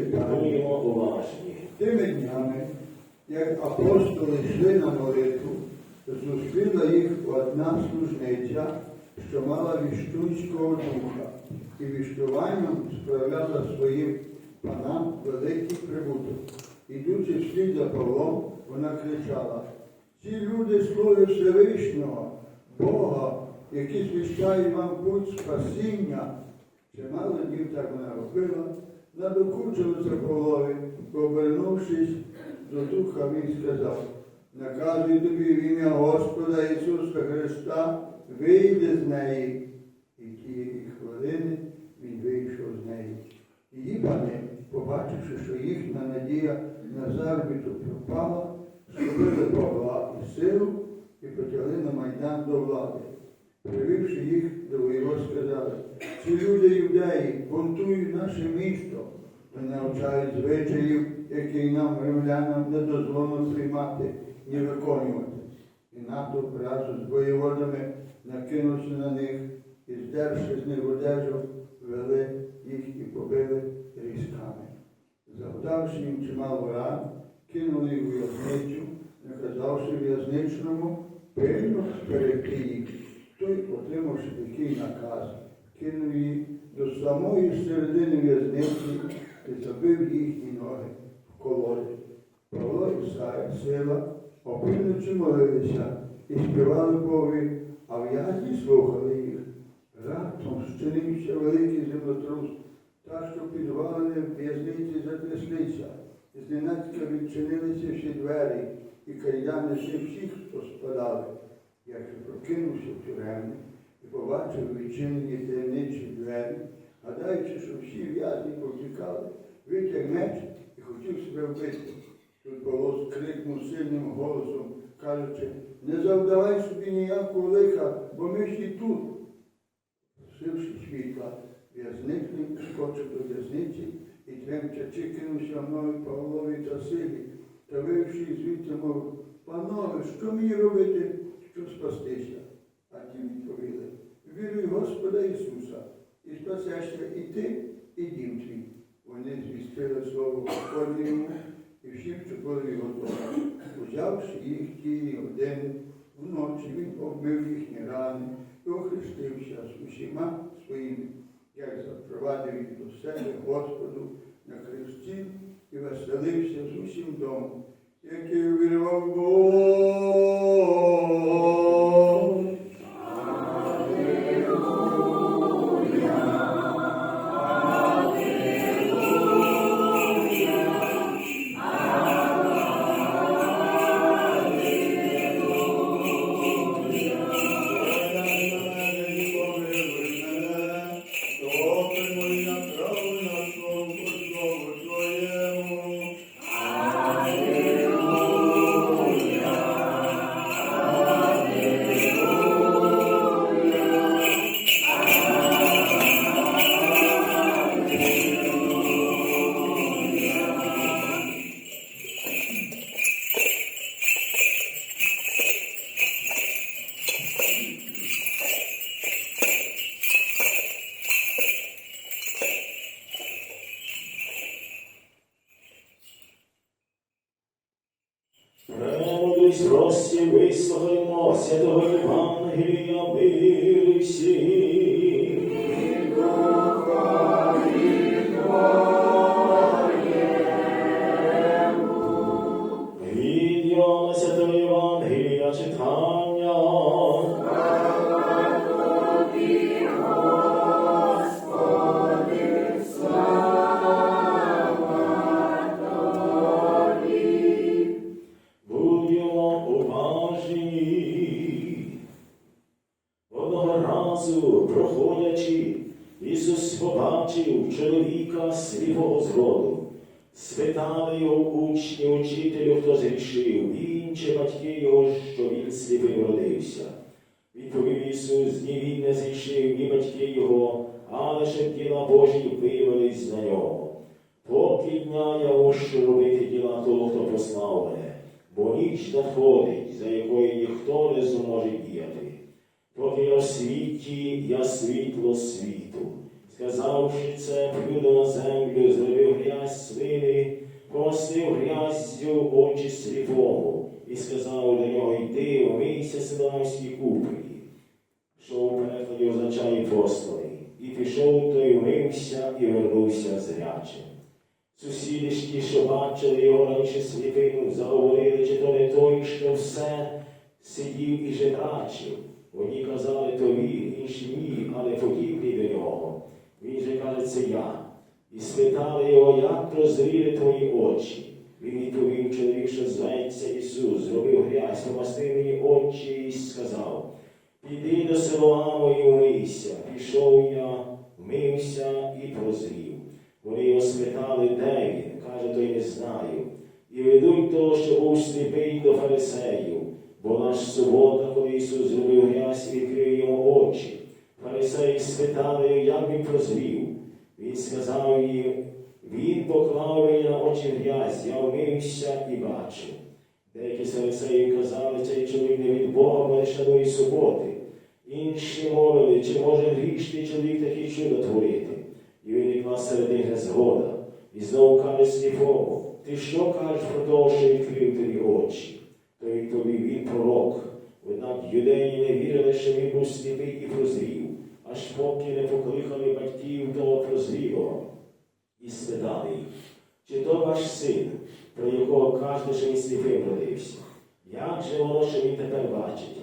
апостолів уважні. Тими днями, як апостоли йшли на молитву, зустріла їх одна служниця, що мала віщунського духа, і віщуванням справляла своїм панам великий прибуток. Ідучи вслід за Павлом, вона кричала, ці люди слуги Всевишнього, Бога, які звіщають вам путь спасіння. Чимало днів так вона робила, надокучило це Павлові, обернувшись до духа, він сказав, наказую тобі в ім'я Господа Ісуса Христа, вийди з неї. І тієї хвилини він вийшов з неї. Її пани, побачивши, що їхня надія на заробіток пропала, схопили Павла і силу і почали на майдан до влади. Привівши їх до воєвод, сказали, ці люди юдеї бунтують наше місто, вони навчають звичаїв, які нам, римлянам, не дозволено приймати ні виконувати. І натовп разом з воєводами накинувся на них і, здерши з них одежу, вели їх і побили різками. Завдавши їм чимало ран, кинули їх в'язницю, наказавши в'язничному пильно стерегти їх. Той, отримавши такий наказ, кинув їх до самої середини в'язниці і забив їхні ноги в колоді. Павло і сила, опівночі молилися і співали Богові, а в'язні слухали їх. Раптом щинився великий землетрус, та, що підвалини в в'язниці затряслися, і зненацька відчинилися всі двері, і кайдани всі всіх, хто. Я ж прокинувся в тюремні і побачив відчинені таємничі двері, гадаючи, що всі в'язні повтікали, витяг меч і хотів себе вбити. Тут Павло скрикнув сильним голосом, кажучи, не завдавай собі ніякого лиха, бо ми всі тут. Сивши світла, в'язник скочив до в'язниці і тремчачи кинувся мною Павлові та силі, та вивши звідти, мов, панове, що мені робити, щоб спастися? А ті відповіли, віруй Господа Ісуса, і спасешся і ти, і дім твій. Вони звістили слово Господнє йому, і всі, були його дома. Узявши їх тієї години, вночі він обмив їхні рани і охрестився з усіма своїми, як запровадив їх до себе Господу на хресті і веселився з усім домом, який увірвав Бог. Що він родився. Відповів Ісус, ні він не зрішив, ні батьки його, але щоб діла Божі виявились на нього. Поки дня я мушу робити діла того, хто послав мене, бо ніч надходить, за якою ніхто не зможе діяти. Поки я в світі, я світло світу. Сказавши це, плюнув на землю, зробив грязь свини, помастив гряззю очі сліпому, і сказав до нього, умийся силанській куполі. Що у перекладі означає посланий, і пішов той, умився і вернувся зрячим. Сусіди ж ті, що бачили його раніше сліпим, заговорили, чи то не той, що все сидів і жебрачив. Одні казали, то він, інші ні, але подібний до нього. Він же каже, це я. І спитали його, як прозріли твої очі. Він відповів чоловік, що зветься Ісус, зробив грязь, помастив мені очі і сказав, піди до Силоаму і умийся. Пішов я, вмився і прозрів. Вони його спитали, де він, каже, то й не знаю. І ведуть того, що був сліпий до фарисеїв, бо наш субота, коли Ісус зробив грязь і відкрив йому очі. Фарисеї спитали, як він прозрів. Він сказав їм, він поклав мені на очі грязь, я вмився і бачив. Деякі з казали, цей чоловік не від Бога, бо не шанує суботи. Інші мовили, чи може грішний чоловік такі чудо творити. І виникла серед них незгода. І знову каже сліпому, ти що кажеш про того, що відкрив тобі очі? То відповів він пророк. Однак юдеї не вірили, що він був сліпий і прозрів, аж поки не покликали батьків того прозрілого. І спитали їх, чи то ваш син, про якого кажете, що він сліпим родився? Як же воно, що він тепер бачить?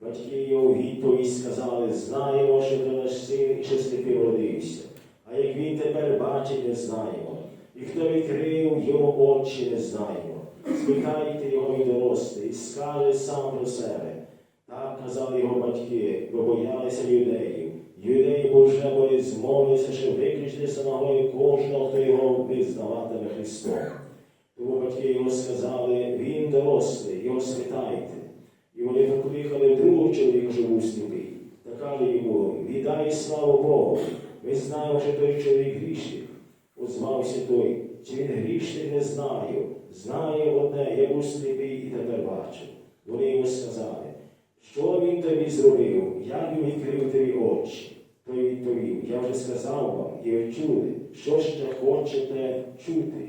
Батьки його відповідь сказали, знаємо, що це наш син і що сліпим родився. А як він тепер бачить, не знаємо. І хто відкрив йому очі, не знаємо. Спитайте його і дорослий, і скаже сам про себе. Так казали його батьки, бо боялися юдеїв. Юдеї бо вже були змовилися, що виключити синагоги кожного, хто його визнаватиме Христом. Тому батьки його сказали, він дорослий, його спитайте. І вони покликали другого чоловіка, що був. Та каже йому, віддай славу Богу. Ми знаємо, що той чоловік грішник. Озвався той, чи він грішний, не знаю. Знаю одне, я був сліпий і тепер бачу. Вони йому сказали, що він тобі зробив, як він відкрив тобі очі. Той відповів, я вже сказав вам, і ви чули, що ще хочете чути.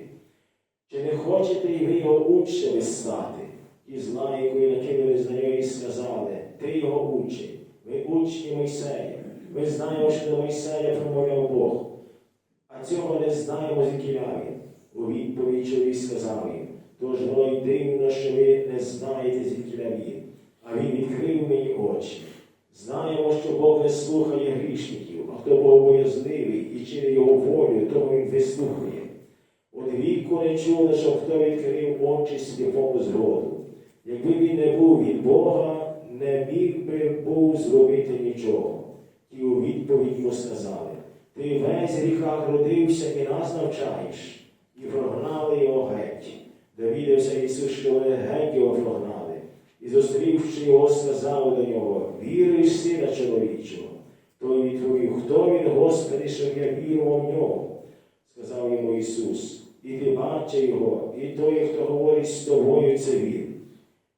Чи не хочете і ви його учнями стати? І зла, якої накинули на нього і сказали, ти його учень, ви учні Мойсея. Ми знаємо, що до Мойсея промовляв Бог. А цього не знаємо звідки він. У відповідь чоловік сказав їм, тож воно й дивно, що ви не знаєте звідки він. А він відкрив мені очі. Знаємо, що Бог не слухає грішників, а хто богобоязливий і чинить його волю, того він вислухає. От віку не чули, що хто відкрив очі сліпому зроду. Якби він не був від Бога, не міг би був зробити нічого. І у відповідь йому сказали, ти весь гріхах родився і нас навчаєш. І прогнали його геть. Довідався Ісус, що вони геть його прогнали. І зустрівши його, сказав до нього, віриш сина чоловічого. Той відповів, хто він, Господи, щоб я вірував в нього? Сказав йому Ісус, і ти бачи його, і той, хто говорить з тобою, це він.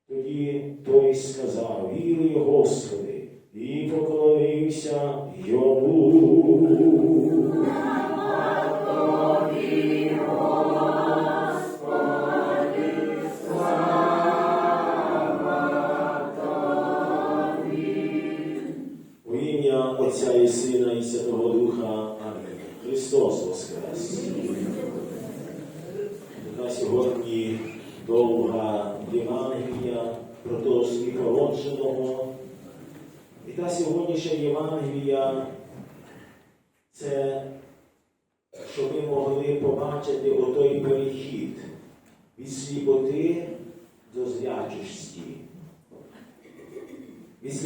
Тоді той сказав, вірую, Господи, і поклонився йому.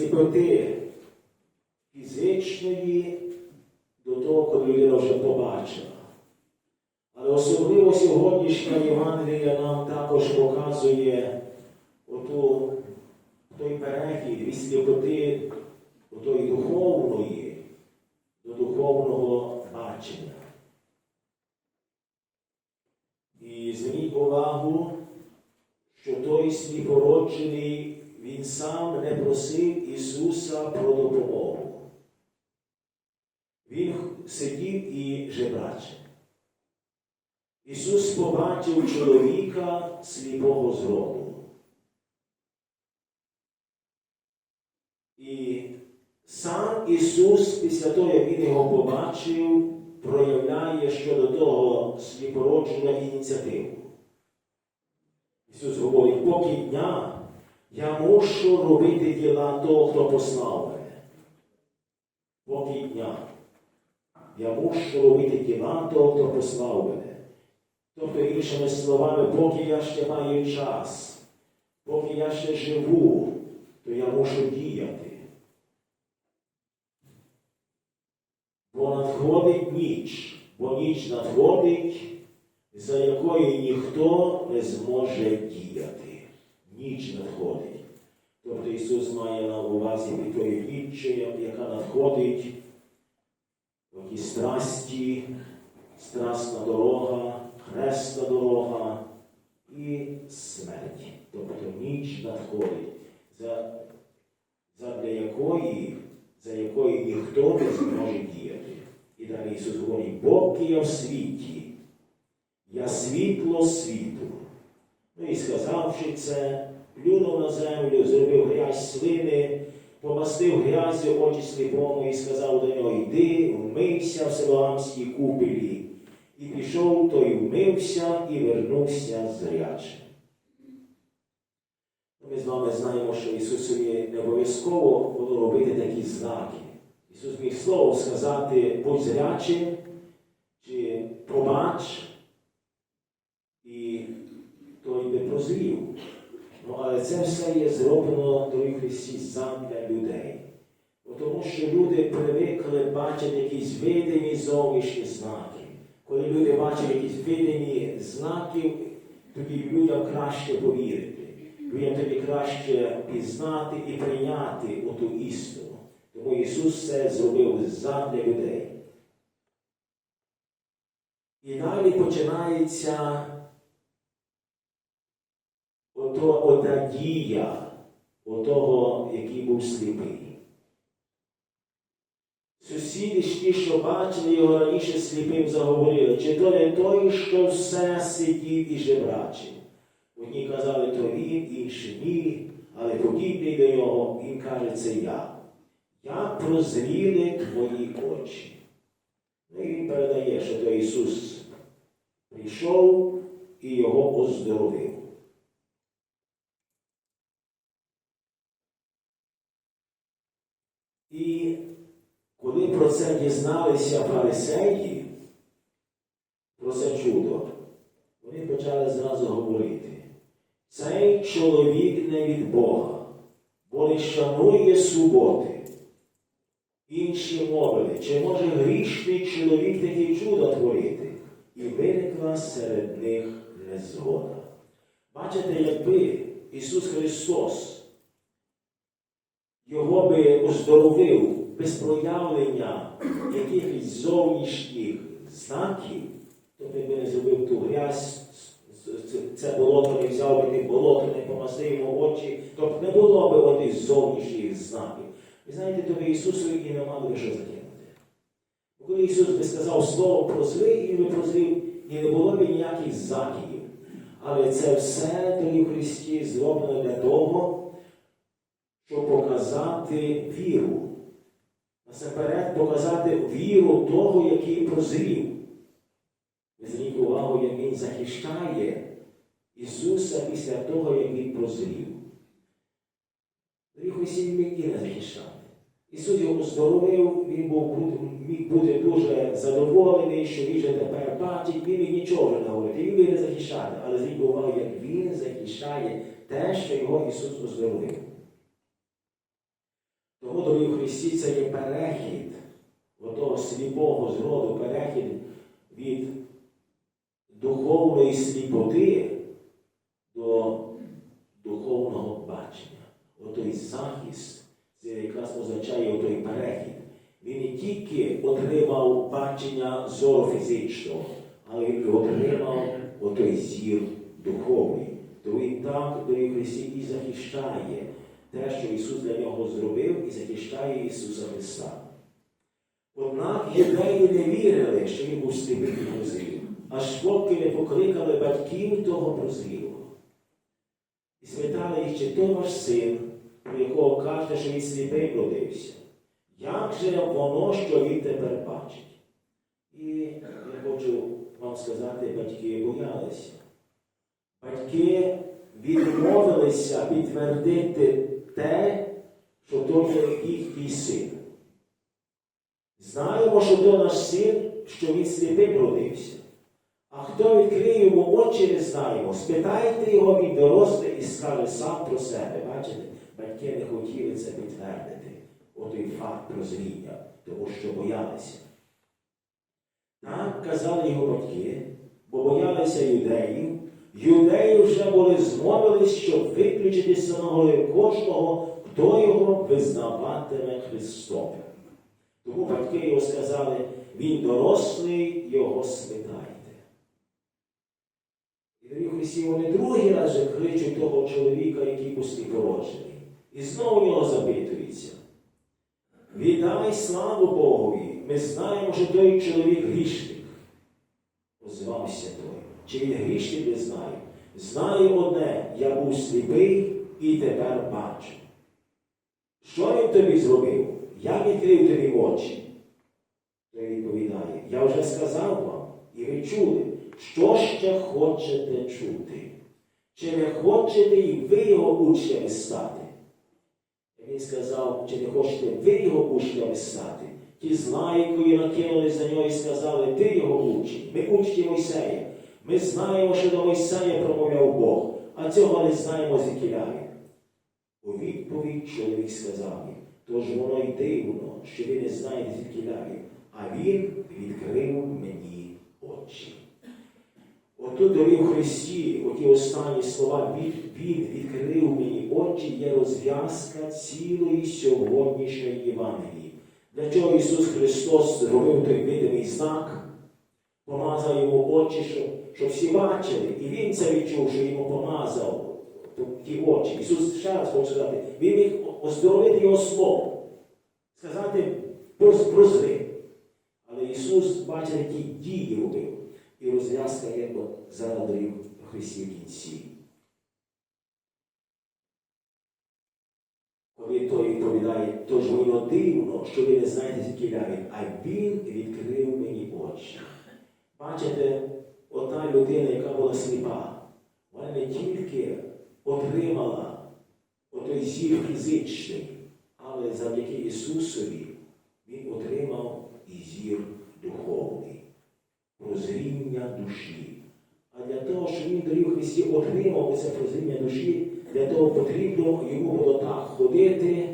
Сліпоти фізичної до того, коли людина вже побачила. Але особливо сьогоднішня Євангелія нам також показує оту, той перехід від сліпоти отої духовної до духовного бачення. І зверніть увагу, що той сліпороджений, він сам не просив Ісуса про допомогу. Він сидів і жебрачив. Ісус побачив чоловіка сліпого зроду. І сам Ісус, після того, як Він його побачив, проявляє щодо того сліпородженого ініціативу. Ісус говорить, поки дня я мушу робити діла того, хто послав мене. Поки дня я мушу робити діла того, хто послав мене. Тобто, іншими словами, поки я ще маю час, поки я ще живу, то я мушу діяти. Бо надходить ніч, бо ніч надходить, за якою ніхто не зможе діяти. Ніч надходить. Тобто Ісус має на увазі від тої ніччю, яка надходить, оті страсті, страсна дорога, хресна дорога і смерть. Тобто ніч надходить, за, задля якої, за якої ніхто не зможе діяти. І далі Ісус говорить, поки я в світі, я світло світу. Ну і сказавши це, землю, зробив грязь слини, помастив грязю очі сліпому і сказав до нього, йди, вмийся в Силоамській купелі. І пішов, той вмився і вернувся зрячим. Ми з вами знаємо, що Ісусові не обов'язково було робити такі знаки. Ісус міг слово сказати, будь зрячим, чи побач, і той би прозрів. Ну, але це все є Христі, задля людей. Тому що люди привикли бачити якісь видимі зовнішні знаки. Коли люди бачать якісь видимі знаки, тоді людям краще повірити. Людям тоді краще пізнати і прийняти оту істину. Тому Ісус це зробив задля людей. І далі починається ото, ота дія отого, який був сліпий. Сусіди ж ті, що бачили його раніше сліпим, заговорили, чи то не той, що все сидів і жебрачив. Одні казали, то він, інші ні, але подібний до нього, він каже, це я. Як прозріли твої очі. Ну і він передає, що то Ісус прийшов і його оздоровив. І коли про це дізналися фарисеї, про це чудо, вони почали зразу говорити. Цей чоловік не від Бога, бо не шанує суботи. Інші мовили, чи може грішний чоловік такі чудо творити? І виникла серед них незгода. Бачите, якби Ісус Христос його би оздоровив без проявлення якихось зовнішніх знаків, то він би не зробив ту грязь, це- болото не взяв би тим болото, не помастив йому очі, тобто не було би отих зовнішніх знаків. Ви знаєте, то би Ісусові і не мали би що закинути. Коли Ісус би сказав слово прозри, і би прозрів, і не було б ніяких закидів. Але це все, дорогі в Христі, зроблено для того, щоб показати віру насамперед показати віру того, який прозрів. Ви зверніть увагу, як він захищає Ісуса після того, як він прозрів. Христі, він міг не захищати. Ісус його оздоровив, він був, міг бути дуже задоволений, що він вже тепер бачить, він міг нічого вже не говорити, він міг не захищати, але зверніть увагу, як він захищає те, що його Ісус оздоровив. Дорогі Христі, це є перехід отого сліпого зроду, перехід від духовної сліпоти до духовного бачення. Отой захист, це якраз означає отой перехід. Він не тільки отримав бачення зору фізичного, але він отримав отой зір духовний. То він так, дорогі Христі, і захищає те, що Ісус для нього зробив, і захищає Ісуса Христа. Однак євреї не вірили, що він був сліпий прозрів, аж поки не покликали батьків того прозрілого. І спитали їх, чи то ваш син, про якого кажете, що він сліпий родився. Як же воно, що він тепер бачить? І я хочу вам сказати, батьки боялися. Батьки відмовилися підтвердити те, що то їхній син. Знаємо, що то наш син, що він сліпим родився. А хто відкриє йому очі, не знаємо. Спитайте його він дорослий і скаже сам про себе. Бачите, батьки не хотіли це підтвердити, отой факт прозріння, тому що боялися. Так казали його батьки, бо боялися юдеїв. Юдеї вже були змовились, щоб виключити з синагоги кожного, хто його визнаватиме Христом. Тому батьки його сказали, він дорослий, його спитайте. І дорогі Христі, вони другий раз же кличуть того чоловіка, який посліпороджений. І знову його запитуються. Віддай славу Богові. Ми знаємо, що той чоловік грішник. Озвався той. Чи він грішник не знає? Знаю одне, я був сліпий і тепер бачу. Що він тобі зробив? Я відкрив тобі очі. Той відповідає, я вже сказав вам, і ви чули, що ще хочете чути? Чи не хочете і ви його учнями стати? Він сказав, чи не хочете ви його учнями стати? Ті злайкою накинулись на нього і сказали, ти його учень, ми учні Мойсея. Ми знаємо, що до Мойсея промовляв Бог, а цього не знаємо звідкіля він. У відповідь чоловік сказав їм, тож воно й дивно, що ви не знаєте звідкіля він, а він відкрив мені очі. Отут дорі в Христі, оті останні слова, він, він відкрив мені очі, є розв'язка цілої сьогоднішньої Євангелії. Для чого Ісус Христос зробив той видимий знак, помазав йому очі, щоб, щоб всі бачили. І Він це відчув, що йому помазав ті очі. Ісус ще раз хоче сказати, Він міг оздоровити його словом, сказати «Прос- прозри. Але Ісус, бачите, які дії робив. І розв'язка є зараз Христі кінці. Коли той відповідає, тож воно дивно, що ви не знаєте, звідки він, а він відкрив мені очі. Бачите, одна людина, яка була сліпа, вона не тільки отримала отой зір фізичний, але завдяки Ісусові Він отримав і зір духовний, прозріння душі. А для того, щоб він дорів Христі отримав це прозріння душі, для того потрібно йому було так ходити,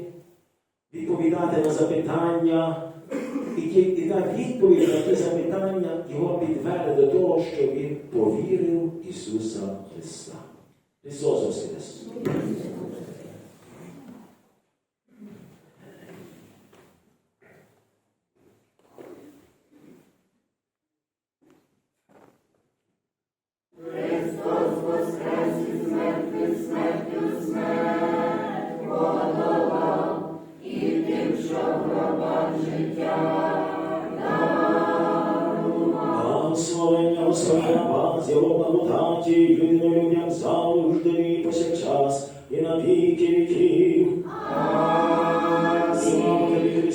відповідати на запитання. І, та відповідь на ті запитання його підвели до того, що він повірив Ісуса Христа. Христос Воскрес!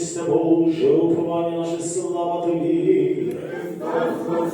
Христе Боже, уповання наше слава тобі. Христос,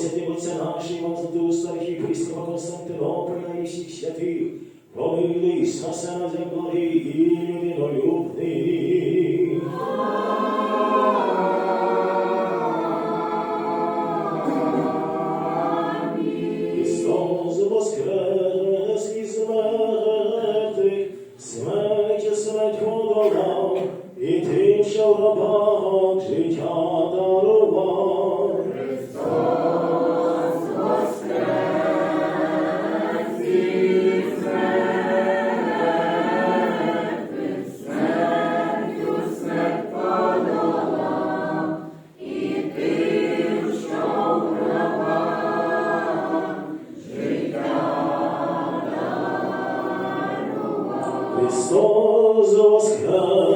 осяти Отця старих і прископа Константинополя і всіх святих, помилуйся на себе благий і людинолюбний. Христос воскрес